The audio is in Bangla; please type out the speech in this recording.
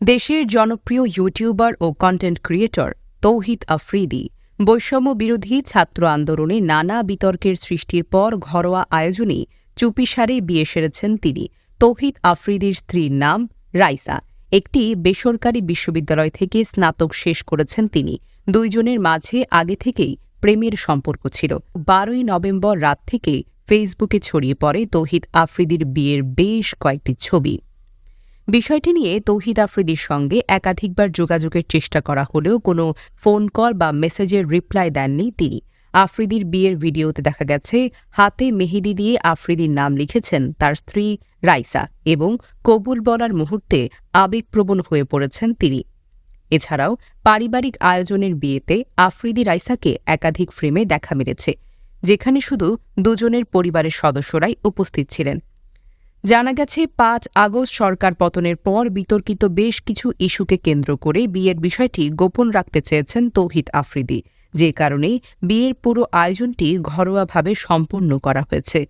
দেশের জনপ্রিয় ইউটিউবার ও কন্টেন্ট ক্রিয়েটর তৌহিদ আফ্রিদি বৈষম্য বিরোধী ছাত্র আন্দোলনে নানা বিতর্কের সৃষ্টির পর ঘরোয়া আয়োজনে চুপিসারে বিয়ে সেরেছেন তিনি। তৌহিদ আফ্রিদির স্ত্রীর নাম রাইসা। একটি বেসরকারি বিশ্ববিদ্যালয় থেকে স্নাতক শেষ করেছেন তিনি। দুইজনের মাঝে আগে থেকেই প্রেমের সম্পর্ক ছিল। বারোই নভেম্বর রাত থেকে ফেসবুকে ছড়িয়ে পড়ে তৌহিদ আফ্রিদির বিয়ের বেশ কয়েকটি ছবি। বিষয়টি নিয়ে তৌহিদ আফ্রিদির সঙ্গে একাধিকবার যোগাযোগের চেষ্টা করা হলেও কোনো ফোন কল বা মেসেজের রিপ্লাই দেননি তিনি। আফ্রিদির বিয়ের ভিডিওতে দেখা গেছে, হাতে মেহেদি দিয়ে আফ্রিদির নাম লিখেছেন তার স্ত্রী রাইসা এবং কবুল বলার মুহূর্তে আবেগপ্রবণ হয়ে পড়েছেন তিনি। এছাড়াও পারিবারিক আয়োজনের বিয়েতে আফ্রিদি রাইসাকে একাধিক ফ্রেমে দেখা মিলেছে, যেখানে শুধু দুজনের পরিবারের সদস্যরাই উপস্থিত ছিলেন। জানা গেছে, পাঁচ আগস্ট সরকার পতনের পর বিতর্কিত বেশ কিছু ইস্যুকে কেন্দ্র করে বিয়ের বিষয়টি গোপন রাখতে চেয়েছেন তৌহিদ আফ্রিদি। যে কারণে বিয়ের পুরো আয়োজনটি ঘরোয়াভাবে সম্পন্ন করা হয়েছে।